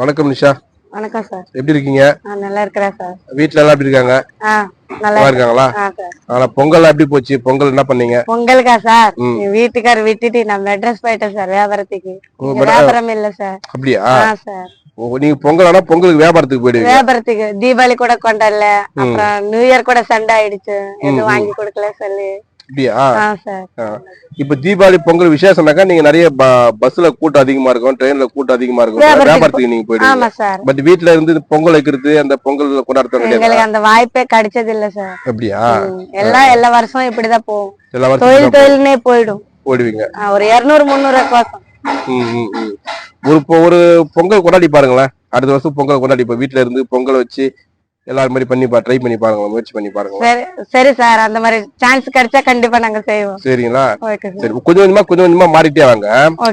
வணக்கம் நிஷா. வணக்கம் சார். எப்படி இருக்கீங்க? நல்லா இருக்கிறேன் சார். வீட்ல எல்லாம் எப்படி இருக்காங்க? நல்லா இருக்காங்களா? ஆனா பொங்கல் எப்படி போச்சு? பொங்கல் என்ன பண்ணீங்க? பொங்கலுக்கா சார்? வீட்டுக்காரர் விட்டுட்டு நான் மெட்ரஸ் போயிட்டேன் சார் வியாபாரத்துக்கு. வியாபாரம் இல்ல சார். அப்படியா? சார். நீங்க பொங்கல் ஆனா பொங்கலுக்கு வியாபாரத்துக்கு போயிடுவீங்க. வியாபாரத்துக்கு தீபாவளி கூட கொண்டாடல. அப்புறம் நியூ இயர் கூட சண்டை ஆயிடுச்சு. எதுவும் வாங்கி கொடுக்கல சொல்லி. ஆ. இப்ப தீபாவளி பொங்கல் விசேஷம்னாக்கா நீங்க நிறைய பஸ்ல கூட்டம் அதிகமா இருக்கும் ட்ரெயின்ல கூட்டம் அதிகமா இருக்கும். வியாபாரத்துக்கு நீங்க போயிடுவீங்க. பட் வீட்ல இருந்து பொங்கல் வைக்கிறது அந்த பொங்கல் கொண்டாடுறது எங்களுக்கு அந்த வாய்ப்பே கிடைச்சது இல்ல சார். அப்படியா. எல்லாம் எல்லா வருஷம் இப்படிதான் போகும். எல்லா தொழில் வருஷம் தொழில்னே போயிடும். போயிடுவீங்க. ஒரு இருநூறு முந்நூறு. ஒரு ஒரு பொங்கல் கொண்டாடி பாருங்களேன். அடுத்த வருஷம் பொங்கல் கொண்டாடி இப்ப வீட்ல இருந்து பொங்கல் வச்சு எல்லாரும் மாதிரி பண்ணி பா ட்ரை பண்ணி பாருங்க முயற்சி பண்ணி பாருங்க. சரி சரி அந்த மாதிரி சான்ஸ் கிடைச்சா கண்டிப்பா நாங்க செய்வோம். சரிங்களா? சார் கொஞ்சம் கொஞ்சமா கொஞ்சம் கொஞ்சமா மாறிட்டே வாங்க.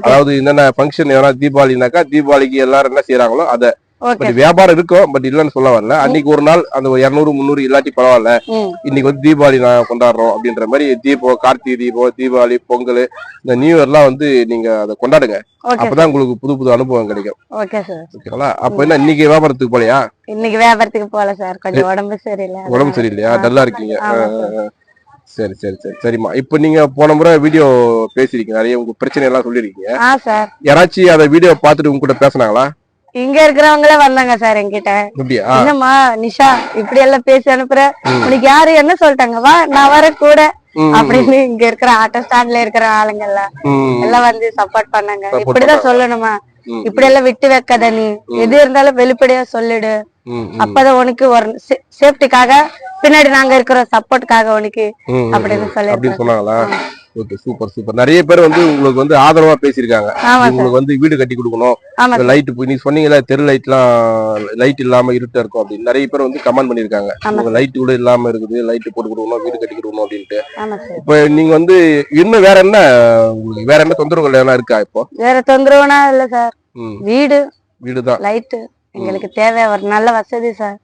அதாவது என்னென்ன ஃபங்க்ஷன் எதனா தீபாவளினாக்கா தீபாவளிக்கு எல்லாரும் என்ன செய்யறாங்களோ அத பட் வியாபாரம் இருக்கும் பட் இல்லைன்னு சொல்ல வரல. அன்னைக்கு ஒரு நாள் அந்த இருநூறு முந்நூறு இல்லாட்டி பரவாயில்ல. இன்னைக்கு வந்து தீபாவளி நான் கொண்டாடுறோம் அப்படின்ற மாதிரி தீபம் கார்த்திகை தீபம் தீபாவளி பொங்கல் இந்த நியூ இயர்லாம் வந்து நீங்க அதை கொண்டாடுங்க. அப்பதான் உங்களுக்கு புது புது அனுபவம் கிடைக்கும். ஓகே சார் ஓகேங்களா? அப்ப என்ன இன்னைக்கு வியாபாரத்துக்கு போலையா? இன்னைக்கு வியாபாரத்துக்கு போகல சார் கொஞ்சம் உடம்பு சரியில்லை. உடம்பு சரியில்லையா? டல்லா இருக்கீங்க. சரி சரி சரி. சரிம்மா. இப்ப நீங்க போன முறை வீடியோ பேசிருக்கீங்க நிறைய உங்க பிரச்சனை எல்லாம் சொல்லிருக்கீங்க யாராச்சும் அதை வீடியோ பார்த்துட்டு உங்க கூட பேசுனாங்களா? இங்க இருக்கிறவங்களே வந்தாங்க சார் என்கிட்ட. என்னம்மா நிஷா இப்படி எல்லாம் பேசி அனுப்புற. உனக்கு யாரு? என்ன சொல்லிட்டாங்க? வா நான் வர கூட. அப்படின்னு இங்க இருக்கிற ஆட்டோ ஸ்டாண்ட்ல இருக்கிற ஆளுங்க எல்லாம். எல்லாம் வந்து சப்போர்ட் பண்ணாங்க. இப்படிதான் சொல்லணுமா? இப்படி எல்லாம் விட்டு வைக்காத நீ. எது இருந்தாலும் வெளிப்படையா சொல்லிடு. அப்பதான் உனக்கு ஒரு சேஃப்டிக்காக பின்னாடி நாங்க இருக்கிறோம் சப்போர்ட்காக உனக்கு அப்படின்னு சொல்லி ஓகே சூப்பர் சூப்பர் நிறைய பேர் வந்து உங்களுக்கு வந்து ஆதரவா பேசியிருக்காங்க. உங்களுக்கு வந்து வீடு கட்டி கொடுக்கணும். லைட் போய் நீ சொன்னீங்கல்ல தெரு லைட்லாம் லைட் இல்லாம இருட்டா இருக்கும் அப்படின்னு. நிறைய பேர் வந்து கமெண்ட் பண்ணிருக்காங்க ஆமா உங்க லைட் கூட இல்லாம இருக்குது லைட் போட்டு கொடுக்கணும் வீடு கட்டி கொடுக்கணும் அப்படின்ட்டு. இப்ப நீங்க வந்து இன்னும் வேற என்ன உங்களுக்கு வேற என்ன தொந்தரவுகள் எதனா இருக்கா இப்போ? வேற தொந்தரவுனா இல்ல சார். வீடு. வீடுதான். லைட்டு எங்களுக்கு தேவை ஒரு நல்ல வசதி சார்.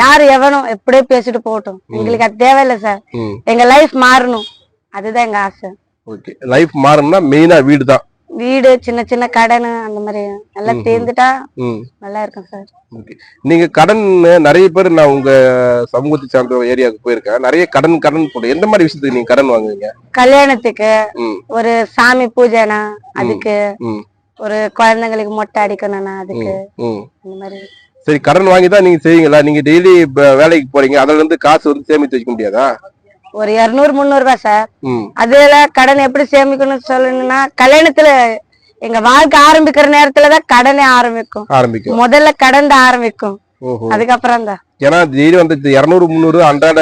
யாரு எவனும் எப்படியோ பேசிட்டு போகட்டும். எங்களுக்கு அது தேவையில்ல சார். எங்க லைஃப் மாறணும். அதுதான் எங்க ஆசை. ஓகே லைஃப் மாறணும்னா மெயினா வீடு தான் வீடு சின்ன சின்ன கடன் அந்த மாதிரி எல்லாம் ம். நல்லா இருக்கும் சார். ஓகே நீங்க கடன் நிறைய பேர் நான் உங்க சமூகத்தை சார்ந்த ஏரியாவுக்கு போயிருக்கேன். நிறைய கடன் கடன் போட்டு எந்த மாதிரி விஷயத்துக்கு நீங்க கடன் வாங்குவீங்க? கல்யாணத்துக்கு ஒரு சாமி பூஜைனா அதுக்கு ஒரு குழந்தைங்களுக்கு மொட்டை அடிக்கணும்னா அதுக்கு அந்த மாதிரி. சரி கடன் வாங்கி தான் நீங்க செய்வீங்களா? நீங்க டெய்லி வேலைக்கு போறீங்க. அதுல இருந்து காசு வந்து சேமித்து வைக்க முடியாதா? ஒரு இருநூறு முந்நூறு ரூபாய் சார் அதுல கடன் எப்படி சேமிக்கணும்னு சொல்லணும்னா கல்யாணத்துல எங்க வாழ்க்கை ஆரம்பிக்கிற நேரத்துலதான் கடனே ஆரம்பிக்கும். முதல்ல கடன் தான் ஆரம்பிக்கும். அதுக்கப்புறம் தான் ஏன்னா டெய்லி வந்து இருநூறு முந்நூறு அன்றாட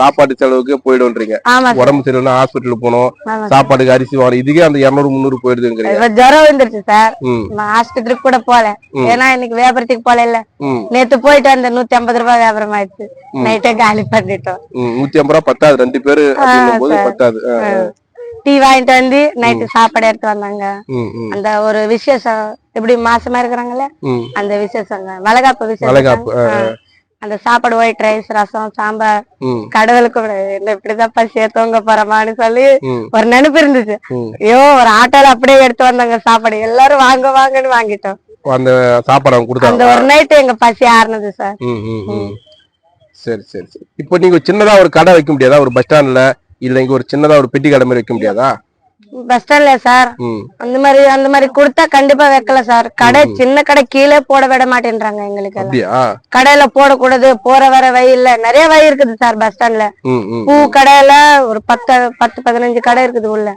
சாப்பாடு செலவுக்கு போயிடும்ன்றீங்க. உடம்பு சரியில்லைன்னா ஹாஸ்பிட்டலுக்கு போகணும். ஆமா சார். சாப்பாடுக்கு அரிசி வாங்கணும். இதுக்கே அந்த இருநூறு முந்நூறு போயிடுதுங்கிறீங்க. ஜுரம் வந்துருச்சு சார். நான் ஆஸ்பத்திரிக்கு கூட போல. ஏன்னா இன்னைக்கு வியாபாரத்துக்கு போல இல்ல நேத்து போயிட்டு அந்த நூத்தி ஐம்பது ரூபாய் வியாபாரம் ஆயிடுச்சு. நைட்டே காலி பண்ணிட்டோம். நூத்தி ஐம்பது ரூபா பத்தாது. ரெண்டு பேரு. பத்தாது. டீ வாங்கிட்டு வந்து நைட்டு சாப்பாடு எடுத்து வந்தாங்க. அந்த ஒரு விசேஷம் எப்படி மாசமா இருக்கிறாங்கல்ல? அந்த விசேஷங்க வளகாப்பு விசேஷம். அந்த சாப்பாடு ஒயிட் ரைஸ் ரசம் சாம்பார். கடவுளுக்கு இப்படிதான்ப்பா சேர்த்தவங்க போறமான்னு சொல்லி ஒரு நினைப்பு இருந்துச்சு. ஐயோ ஒரு ஆட்டோல அப்படியே எடுத்து வந்தாங்க சாப்பாடு. எல்லாரும் வாங்க வாங்கன்னு வாங்கிட்டோம். அந்த சாப்பாடு அவங்க அந்த கொடுத்தாங்க ஒரு நைட்டு எங்க பசி ஆறுனது சார் சரி சரி சரி. இப்போ நீங்க சின்னதா ஒரு கடை வைக்க முடியாதா? ஒரு பஸ் ஸ்டாண்ட்ல இல்ல இங்க ஒரு சின்னதா ஒரு பெட்டி கடை மாதிரி வைக்க முடியாதா? பஸ் ஸ்டாண்ட்ல சார். அந்த மாதிரி அந்த மாதிரி கொடுத்தா கண்டிப்பா வைக்கல சார். கடை சின்ன கடை கீழே போட விட மாட்டேன்றாங்க எங்களுக்கு கடையில போடக்கூடாது போற வர வழி இல்ல. நிறைய வழி இருக்குது சார் பஸ் ஸ்டாண்ட்ல. பூ கடையில ஒரு பத்து பத்து பதினஞ்சு கடை இருக்குது உள்ள.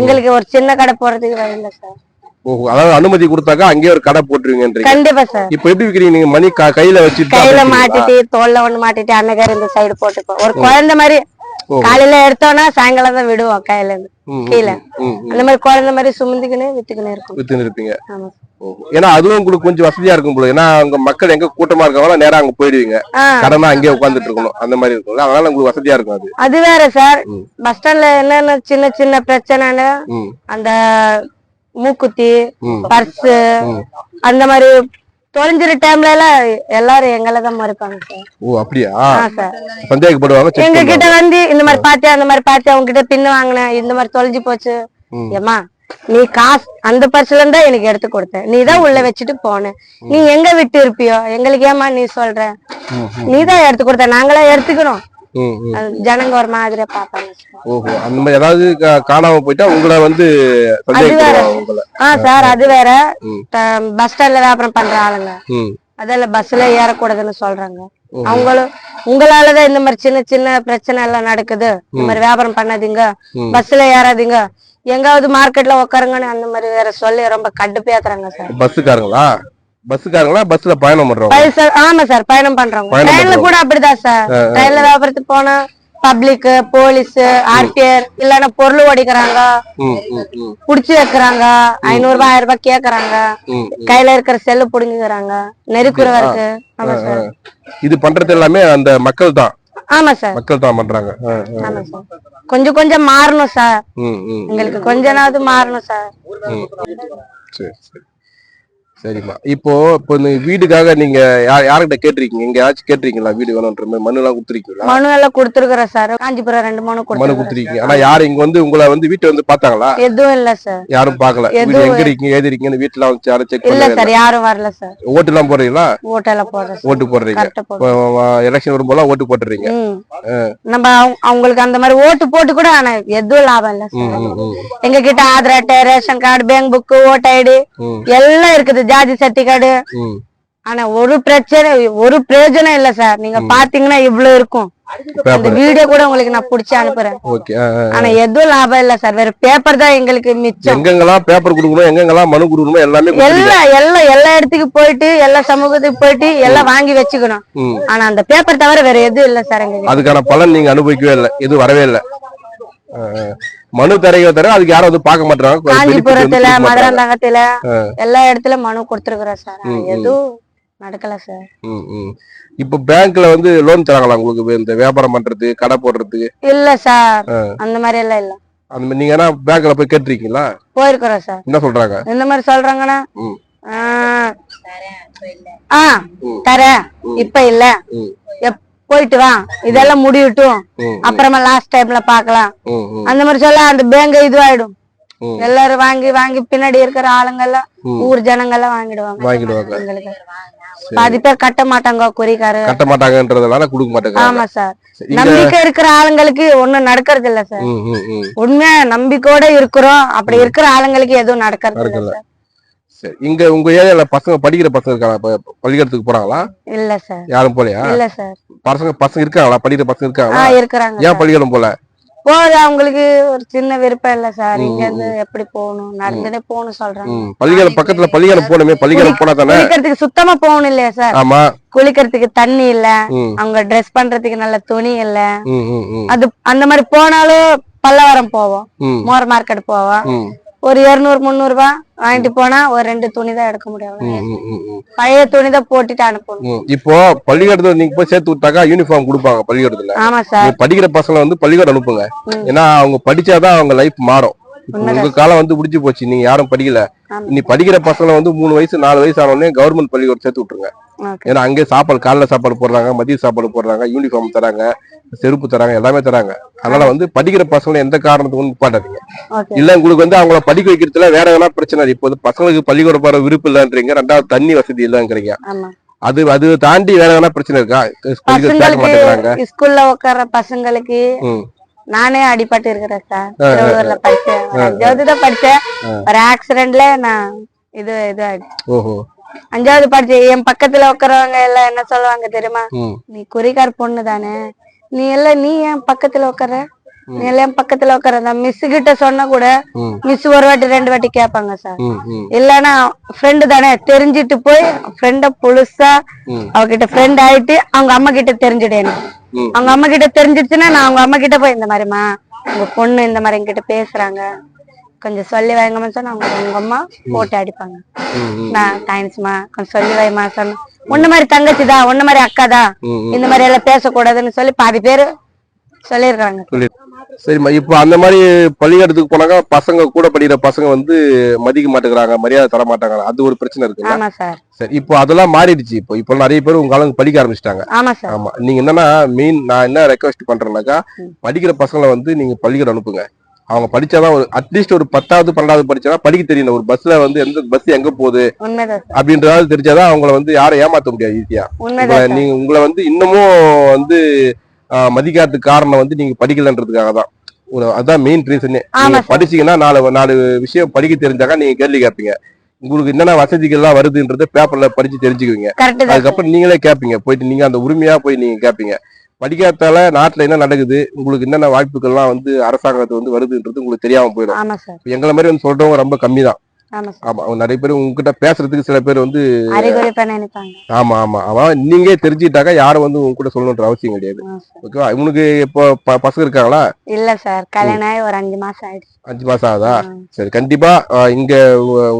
எங்களுக்கு ஒரு சின்ன கடை போடுறதுக்கு வழி இல்ல சார். அதாவது அனுமதி கொடுத்தாக்கா அங்கேயே ஒரு கடை போட்டுருவீங்கன்றீங்க? கண்டிப்பா சார். இப்போ எப்படி விக்கிறீங்க? நீங்க மணி கையில வச்சுட்டு கையில மாட்டிட்டு தோல்ல ஒண்ணு மாட்டிட்டு அன்னகார இந்த சைடு போட்டுப்போம். ஒரு குழந்தை மாதிரி. காலையில எடுத்தோம்னா சாயங்காலம் தான் விடுவோம் கையில இருந்து கீழே. அந்த மாதிரி குழந்தை மாதிரி சுமந்துக்கினே வித்துக்கினே இருக்கும். வித்துன்னு இருப்பீங்க. ஏன்னா அதுவும் உங்களுக்கு கொஞ்சம் வசதியா இருக்கும் போல. ஏன்னா அங்க மக்கள் எங்க கூட்டமா இருக்காங்களோ நேரா அங்க போயிடுவீங்க. கடனா அங்கேயே உட்காந்துட்டு இருக்கணும். அந்த மாதிரி இருக்கும்ல அதனால உங்களுக்கு வசதியா இருக்கும் அது. அது வேற சார். பஸ் ஸ்டாண்ட்ல என்னென்ன சின்ன சின்ன பிரச்சனைன்னு அந்த மூக்குத்தி பர்ஸ். அந்த மாதிரி தொலைஞ்சிற டைம்ல எல்லாம் எல்லாரும் எங்களை தான் மறுப்பாங்க சார் ஓ அப்படியா? சந்தேகப்படுவாங்க எங்க கிட்ட வந்து இந்த மாதிரி பாத்தியா அந்த மாதிரி பாத்தியா அவங்க கிட்ட பின்னு வாங்கினேன் இந்த மாதிரி தொலைஞ்சு போச்சு. ஏமா நீ காசு அந்த பர்ஸ்ல இருந்தா எனக்கு எடுத்து கொடுத்த நீ தான் உள்ள வச்சுட்டு போன. நீ எங்க விட்டு இருப்பியோ? எங்களுக்கு ஏமா நீ சொல்ற? ம், நீ தான் எடுத்து கொடுத்த நாங்களா எடுத்துக்கணும் ஜனங்க ஒரு மாதிரியா பாப்பாங்க ஓஹோ அந்த ஏதாவது காணாம போயிட்டா உங்களை வந்து ஆ சார் அது வேற. பஸ் ஸ்டாண்ட்ல வியாபாரம் பண்ற ஆளுங்க. அதெல்லாம் பஸ்ல ஏறக்கூடாதுன்னு சொல்றாங்க. அவங்களும் உங்களாலதான் இந்த மாதிரி சின்ன சின்ன பிரச்சனை எல்லாம் நடக்குது. இந்த மாதிரி வியாபாரம் பண்ணாதீங்க. பஸ்ல ஏறாதீங்க. எங்காவது மார்க்கெட்ல உட்காருங்கன்னு அந்த மாதிரி வேற சொல்லி ரொம்ப கடுப்பேத்துறாங்க சார். பஸ்ஸுக்காரங்களா பஸ்ஸுக்காரங்களா? பஸ்ல பயணம் பைசா ஆமா சார் பயணம் பயணம் ட்ரெயின்ல. கூட அப்படிதான் சார். ட்ரெயின்ல வியாபாரத்துக்கு போனா பப்ளிக் போலீஸ் ஆர்டிஆர் இல்லன்னா பொருள் ம் புடிச்சு வைக்கிறாங்க. ஐநூறு ரூபாய் ஆயிரம் ரூபாய் கேக்குறாங்க. கையில இருக்கிற செல்லு புடுங்கிக்கிறாங்க. நெருக்குறவா இருக்கு ஆமா சார். இது பண்றது எல்லாமே அந்த மக்கள் தான். ஆமா சார். மக்கள் தான் பண்றாங்க. கொஞ்சம் கொஞ்சம் மாறணும் சார். எங்களுக்கு கொஞ்ச நாவது மாறணும் சார். சரி சரி. சரிம்மா. இப்போ இப்போ இந்த வீடுக்காக நீங்க யார்கிட்ட கேட்டிருக்கீங்க? எங்க யாராச்சும் கேட்டிருக்கீங்களா? வீடு வேணும்ன்ற மாதிரி மனு எல்லாம் கொடுத்துருக்கீங்களா? மனு எல்லாம் கொடுத்துருக்குறேன் சார். காஞ்சிபுரம் ரெண்டு மனு மனு கொடுத்துருக்கீங்க. ஆனா யாரும் இங்க வந்து உங்களை வந்து வீட்டை வந்து பார்த்தாங்களா? எதுவும் இல்ல சார். யாரும் பார்க்கல. வீடு எதுவும் எங்க இருக்கீங்க ஏது இருக்கீங்கன்னு வீட்டுல வந்து யாரும் செக் இல்ல சார் யாரும் வரல சார். ஓட்டு எல்லாம் போடுறீங்களா? ஓட்டெல்லாம் போடுறேன் சார். ஓட்டு போடுறீங்க. போடுறேன். எலெக்ஷன் வரும்போதெல்லாம் ஓட்டு போட்டுறீங்க. நம்ம அவங்க- அவங்களுக்கு அந்த மாதிரி ஓட்டு போட்டு கூட ஆனா எதுவும் லாபம் இல்ல எங்க கிட்ட ஆதார் அட்டை ரேஷன் கார்டு பேங்க் புக் ஓட்டு ஐடி எல்லாம் இருக்குது. ஜாதி சர்டிஃபிகேட் ம். ஆனா ஒரு பிரச்சனை ஒரு பிரயோஜனம் இல்ல சார். நீங்க பாத்தீங்கன்னா இவ்வளவு இருக்கும். அந்த வீடியோ கூட உங்களுக்கு நான் புடிச்சு அனுப்புறேன். ஆனா எதுவும் லாபம் இல்ல சார். வேற பேப்பர் தான் எங்களுக்கு மிச்சம். எங்கெங்கெல்லாம் பேப்பர் கொடுக்கணும் எங்கெங்கெல்லாம் மனு கொடுக்கணும் எல்லாமே. எல்லாம் எல்லாம் எல்லா இடத்துக்கு போயிட்டு எல்லா சமூகத்துக்கு போயிட்டு எல்லாம் வாங்கி வச்சுக்கணும். ஆனா அந்த பேப்பர் தவிர வேற எதுவும் இல்ல சார் எங்க அதுக்கான பலன் நீங்க அனுபவிக்கவே இல்லை. எதுவும் வரவே இல்லை. மனு தரைய தர அதுக்கு யாரும் வந்து பார்க்க மாட்டாங்க காஞ்சிபுரத்துல. மதுராந்தகத்துல எல்லா இடத்துல மனு கொடுத்துருக்குறோம் சார். எதுவும் நடக்கல சார். இப்போ பேங்க்ல வந்து லோன் தராங்களா உங்களுக்கு? இந்த வியாபாரம் பண்றது கடை போடுறதுக்கு இல்ல சார். அந்த மாதிரி எல்லாம் இல்ல. அந்த மாதிரி நீங்க என்ன பேங்க்ல போய் கேட்டிருக்கீங்களா? போயிருக்கிறோம் சார். என்ன சொல்றாங்க? இந்த மாதிரி சொல்றாங்கன்னா தரேன். இப்ப இல்ல. போயிட்டு வா. இதெல்லாம் முடியட்டும். அப்புறமா லாஸ்ட் டைம்ல பாக்கலாம் அந்த மாதிரி சொல்ல அந்த பேங்க் இதுவாயிடும். எல்லாரும் வாங்கி வாங்கி பின்னாடி இருக்கிற ஆளுங்க எல்லாம் ஊர் ஜனங்க எல்லாம் வாங்கிடுவாங்க. எங்களுக்கு. பாதி பேர் கட்ட மாட்டாங்க குறிக்காரு கட்ட மாட்டாங்கன்றதுனால கொடுக்க மாட்டாங்க ஆமா சார். நம்பிக்கை இருக்கிற ஆளுங்களுக்கு ஒண்ணும் நடக்கிறது இல்ல சார். உண்மையா நம்பிக்கையோட இருக்கிறோம். அப்படி இருக்கிற ஆளுங்களுக்கு எதுவும் நடக்கிறது இல்ல. சார். சரி. இங்க உங்க ஏரியால பசங்க படிக்கிற பசங்க இருக்காங்க பள்ளிக்கூடத்துக்கு போறாங்களா? இல்ல சார். யாரும் போலையா? இல்ல சார். பசங்க பசங்க இருக்காங்களா? படிக்கிற பசங்க இருக்காங்களா? இருக்கிறாங்க ஏன் பள்ளிக்கூடம் போல? போகுது அவங்களுக்கு ஒரு சின்ன விருப்பம் இல்ல சார். இங்க இருந்து எப்படி போகணும்? நடந்துட்டே போகணும் சொல்றாங்க. பள்ளிக்கூடம் பக்கத்துல பள்ளிக்கூடம் போகணுமே. பள்ளிக்கூடம் போனா தானே? குளிக்கிறதுக்கு சுத்தமா போகணும் இல்லையா சார்? ஆமா. குளிக்கிறதுக்கு தண்ணி இல்ல. அவங்க ட்ரெஸ் பண்றதுக்கு நல்ல துணி இல்ல. அது அந்த மாதிரி போனாலும் பல்லவரம் போவோம். மோர் மார்க்கெட் போவோம். ஒரு இருநூறு முந்நூறு ரூபாய் வாங்கிட்டு போனா ஒரு ரெண்டு துணி தான் எடுக்க முடியும். பழைய துணி தான். போட்டுட்டு அனுப்பணும். இப்போ பள்ளிக்கூடத்துல நீங்க போய் சேர்த்து விட்டாக்கா யூனிஃபார்ம் கொடுப்பாங்க பள்ளிக்கூடத்துல. ஆமா சார் படிக்கிற பசங்களை வந்து பள்ளிக்கூடம் அனுப்புங்க. ஏன்னா அவங்க படிச்சாதான் அவங்க லைஃப் மாறும். உங்க காலம் வந்து முடிஞ்சு போச்சு நீங்க யாரும் படிக்கல. நீ படிக்கிற பசங்களை வந்து மூணு வயசு நாலு வயசு ஆனோடனே கவர்மெண்ட் பள்ளிக்கூடம் சேர்த்து விட்டுருங்க. ஏன்னா அங்கே சாப்பாடு காலைல சாப்பாடு போடுறாங்க மதிய சாப்பாடு போடுறாங்க யூனிஃபார்ம் தராங்க. செருப்பு தராங்க எல்லாமே தராங்க. அதனால வந்து படிக்கிற பசங்களை எந்த காரணத்துக்கும் நிப்பாட்டாதீங்க. இல்ல உங்களுக்கு வந்து அவங்கள படிக்க வைக்கிறதுல வேற எதனா பிரச்சனை. இப்போ வந்து பசங்களுக்கு பள்ளிக்கூடம் போற விருப்பம் இல்லைன்றீங்க. ரெண்டாவது தண்ணி வசதி இல்லைங்கிறீங்க. அது அது தாண்டி வேற எதனா பிரச்சனை இருக்கா? ஸ்கூல்ல உட்கார்ற பசங்களுக்கு நானே அடிபட்டு இருக்கிறேன் சார். படிச்சேன். அஞ்சாவது தான் படிச்சேன். ஒரு ஆக்சிடென்ட்ல நான் இது இது ஆயிடுச்சு ஓஹோ. அஞ்சாவது படிச்சேன். என் பக்கத்துல உட்காரவங்க எல்லாம் என்ன சொல்லுவாங்க தெரியுமா? நீ குறிகார் பொண்ணு தானே நீ எல்லாம் நீ ஏன் பக்கத்துல உட்கார நீ எல்லாம் பக்கத்துல உட்கார மிஸ் கிட்ட சொன்னா கூட. மிஸ் ஒரு வாட்டி ரெண்டு வாட்டி கேட்பாங்க சார் இல்லன்னா ஃப்ரெண்டு தானே தெரிஞ்சிட்டு போய் ஃப்ரெண்ட புதுசா ம். அவகிட்ட ஃப்ரெண்ட் ஆயிட்டு அவங்க அம்மா கிட்ட தெரிஞ்சுடு எனக்கு ம். அவங்க அம்மா கிட்ட தெரிஞ்சிடுச்சுன்னா நான் அவங்க அம்மா கிட்ட போய் இந்த மாதிரிமா உங்க பொண்ணு இந்த மாதிரி என்கிட்ட பேசுறாங்க. கொஞ்சம் சொல்லி வைங்கம்மா சொன்னா அவங்க உங்க அம்மா போட்டு அடிப்பாங்க. நான் தேங்க்ஸ்மா கொஞ்சம் சொல்லி வைமா சொன்ன. உன்ன மாதிரி தங்கச்சிதா உன்ன மாதிரி அக்காதா? ம். இந்த மாதிரி எல்லாம் பேசக்கூடாதுன்னு சொல்லி பாதி பேரு சொல்லியிருக்காங்க. சொல்லி சரிம்மா இப்போ அந்த மாதிரி பள்ளிக்கூடத்துக்கு போனாக்கா பசங்க கூட படிக்கிற பசங்க வந்து மதிக்க மாட்டேங்கிறாங்க மரியாதை தர மாட்டாங்க. அது ஒரு பிரச்சனை இருக்குல்ல? ஆமா சார். சரி இப்போ அதெல்லாம் மாறிடுச்சு. இப்போ இப்போ நிறைய பேர் உங்க ஆளுங்க படிக்க ஆரம்பிச்சிட்டாங்க. ஆமா சார். ஆமா. நீங்க என்னன்னா மெயின் நான் என்ன ரெக்வஸ்ட் பண்றேன்னாக்கா படிக்கிற பசங்களை வந்து நீங்க பள்ளிக்கூடம் அனுப்புங்க. அவங்க படிச்சாதான் ஒரு அட்லீஸ்ட் ஒரு பத்தாவது பன்னெண்டாவது படிச்சாதான் படிக்க தெரியணும் ஒரு பஸ்ல வந்து எந்த பஸ் எங்க போகுது அப்படின்றதாவது தெரிஞ்சாதான் அவங்கள வந்து யாரும் ஏமாத்த முடியாது ஈஸியா நீங்க உங்களை வந்து இன்னமும் வந்து மதிக்காததுக்கு காரணம் வந்து நீங்க படிக்கலன்றதுக்காக தான். ஒரு அதான் மெயின் ரீசனே நீங்க படிச்சீங்கன்னா நாலு நாலு விஷயம் படிக்க தெரிஞ்சாக்கா நீங்க கேள்வி கேட்பீங்க. உங்களுக்கு என்னென்ன வசதிகள் எல்லாம் வருதுன்றத பேப்பர்ல படிச்சு தெரிஞ்சுக்குவீங்க. அதுக்கப்புறம் நீங்களே கேட்பீங்க. போயிட்டு நீங்க அந்த உரிமையா போய் நீங்க கேட்பீங்க. படிக்காதால நாட்டுல என்ன நடக்குது? உங்களுக்கு என்னென்ன வாய்ப்புகள்லாம் வந்து அரசாங்கத்து வந்து வருதுன்றது உங்களுக்கு தெரியாம போயிடும். எங்களை மாதிரி வந்து சொல்றவங்க ரொம்ப கம்மி தான் ஆமா நிறைய பேர் உங்ககிட்ட பேசுறதுக்கு சில பேர் வந்து ஆமா ஆமா. அவன் நீங்க தெரிஞ்சுக்கிட்டாக்கா யாரும் வந்து உங்க கூட சொல்லணுன்ற அவசியம் கிடையாது. ஓகேவா இவனுக்கு இப்போ பசங்க இருக்காங்களா? இல்ல சார். கல்யாணம் ஒரு அஞ்சு மாசம் ஆயிடுச்சு. அஞ்சு மாசம் ஆகுதா. சரி கண்டிப்பா இங்க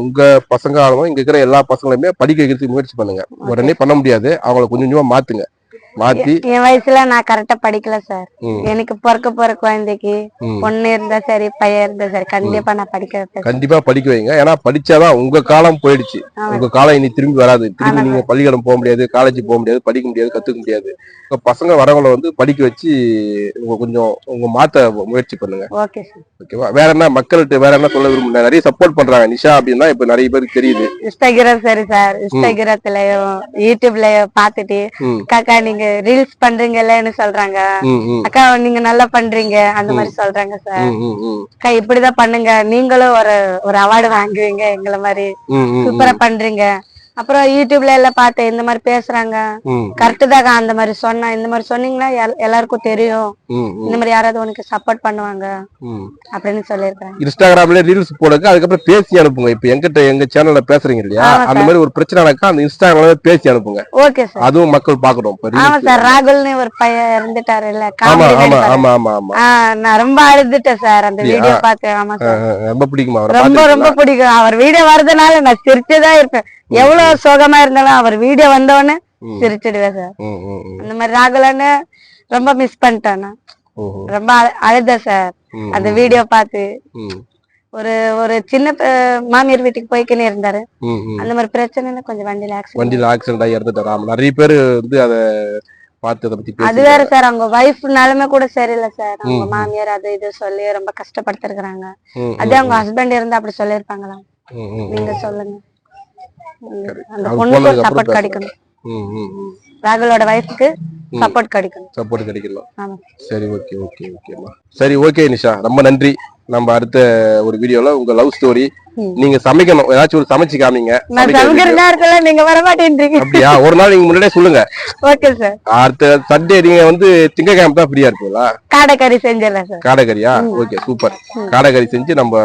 உங்க பசங்க ஆளும் இங்க இருக்கிற எல்லா பசங்களுமே படிக்க வைக்கிறதுக்கு முயற்சி பண்ணுங்க. உடனே பண்ண முடியாது. அவங்கள கொஞ்சம் கொஞ்சமா மாத்துங்க. மாத்தி. என் வயசுல நான் கரெக்டா படிக்கல சார் எனக்கு பிறக்க போற குழந்தைக்கு. பொண்ணு இருந்தா சரி பையன் இருந்தா சரி கண்டிப்பா நான் படிக்க. கண்டிப்பா படிக்க வைங்க. ஏன்னா படிச்சாதான் உங்க காலம் போயிடுச்சு. உங்க காலம் இனி திரும்பி வராது. திரும்பி நீங்க பள்ளிக்கூடம் போக முடியாது காலேஜ் போக முடியாது படிக்க முடியாது கத்துக்க முடியாது. உங்க பசங்க வரவங்கள வந்து படிக்க வச்சு உங்க கொஞ்சம் உங்க மாத்த முயற்சி பண்ணுங்க. ஓகே சார் ஓகேவா வேற என்ன மக்கள்கிட்ட வேற என்ன சொல்ல விரும்புறேன் நிறைய சப்போர்ட் பண்றாங்க. நிஷா அப்படின்னா இப்ப நிறைய பேருக்கு தெரியுது. இன்ஸ்டாகிராம் சரி சார் இன்ஸ்டாகிராத்துலயும் யூடியூப்லயும் பாத்துட்டு ம், அக்கா நீங்க ரீல்ஸ் பண்றீங்கல்லன்னு சொல்றாங்க. அக்கா நீங்க நல்லா பண்றீங்க. அந்த மாதிரி சொல்றாங்க சார். அக்கா இப்படிதான் பண்ணுங்க. நீங்களும் ஒரு ஒரு அவார்டு வாங்குவீங்க எங்களை மாதிரி. சூப்பரா பண்றீங்க. அப்புறம் யூடியூப்ல எல்லாம் பார்த்தேன் இந்த மாதிரி பேசுறாங்க. கரெக்ட் தாங்க அந்த மாதிரி சொன்னா இந்த மாதிரி சொன்னீங்கன்னா எல்- எல்லாருக்கும் தெரியும். இந்த மாதிரி யாராவது உனக்கு சப்போர்ட் பண்ணுவாங்க. அப்படின்னு சொல்லியிருக்காங்க இன்ஸ்டாகிராம்ல ரீல்ஸ் போடுங்க அதுக்கப்புறம் பேசி அனுப்புங்க. இப்ப எங்கிட்ட எங்க சேனல்ல பேசுறீங்க இல்லையா? அந்த மாதிரி ஒரு பிரச்சனை நடக்கா அந்த இன்ஸ்டாகிராம்ல பேசி அனுப்புங்க. Okay sir. அதுவும் மக்கள் பாக்கணும் ஆமா. சார் ராகுல்னு ஒரு பையன் இறந்துட்டாரு இல்ல ஆமா ஆமா. ஆமா ஆமா ஆமா. நான் ரொம்ப அழுதுட்டேன் சார் அந்த? வீடியோ பார்த்து ஆமா சார். ரொம்ப பிடிக்குமா அவரை ரொம்ப ரொம்ப? பிடிக்கும். அவர் வீடியோ வரதுனால நான் சிரிச்சுதான் இருப்பேன். எவ்வளவு சோகமா இருந்தாலும் அவர் வீடியோ வந்தோடனே ம், சிரிச்சிடுவேன் சார். அந்த மாதிரி ராகுலன்னு ரொம்ப மிஸ் பண்ணிட்டேன். ரொம்ப அழ- அழுதேன் சார். அந்த வீடியோ பார்த்து. ஒரு ஒரு சின்ன மாமியார் வீட்டுக்கு போய்க்கினே இருந்தாரு. அந்த மாதிரி பிரச்சனைல கொஞ்சம் வண்டியில ஆக்சிடென்ட் வண்டியில ஆக்சிடென்ட் ஆகி இறந்துட்டாரு? ஆமா நிறைய பேர் வந்து அத பார்த்து அதை பத்தி அது பேசி வேற சார் அவங்க வைஃப் நிலைமை கூட சரியில்லை சார். அவங்க. மாமியார் அது இது சொல்லி ரொம்ப கஷ்டப்படுத்திருக்கிறாங்க. அதே அவங்க ஹஸ்பண்ட் இருந்தா அப்படி சொல்லியிருப்பாங்களா? ம், நீங்க சொல்லுங்க. அந்த பொண்ணுக்கு சப்போர்ட் கிடைக்கணும். ராகுலோட வைஃப்க்கு சப்போர்ட் கிடைக்கணும். சப்போர்ட் கிடைக்கலாம். சரி ஓகே ஓகே ஓகேம்மா சரி ஓகே நிஷா. ரொம்ப நன்றி. நம்ம அடுத்த ஒரு வீடியோல உங்க லவ் ஸ்டோரி. நீங்க சமைக்கணும். ஏதாச்சும் ஒரு சமைச்சு காமிங்க. நீங்க வர மாட்டேன்றீங்க. அப்படியா? ஒரு நாள் நீங்க முன்னாடியே சொல்லுங்க. ஓகே சார் அடுத்த சண்டே நீங்க வந்து திங்கக்கிழமை தான் ஃப்ரீயா இருப்பீங்களா? காடைக்கறி செஞ்சிடலாம் சார் காடைக்கறியா? ஓகே சூப்பர் காடைக்கறி செஞ்சு நம்ம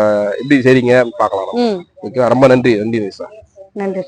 எப்படி செய்றீங்க பார்க்கலாம் ம். ஓகே ரொம்ப நன்றி. நன்றி நிஷா. நன்றி.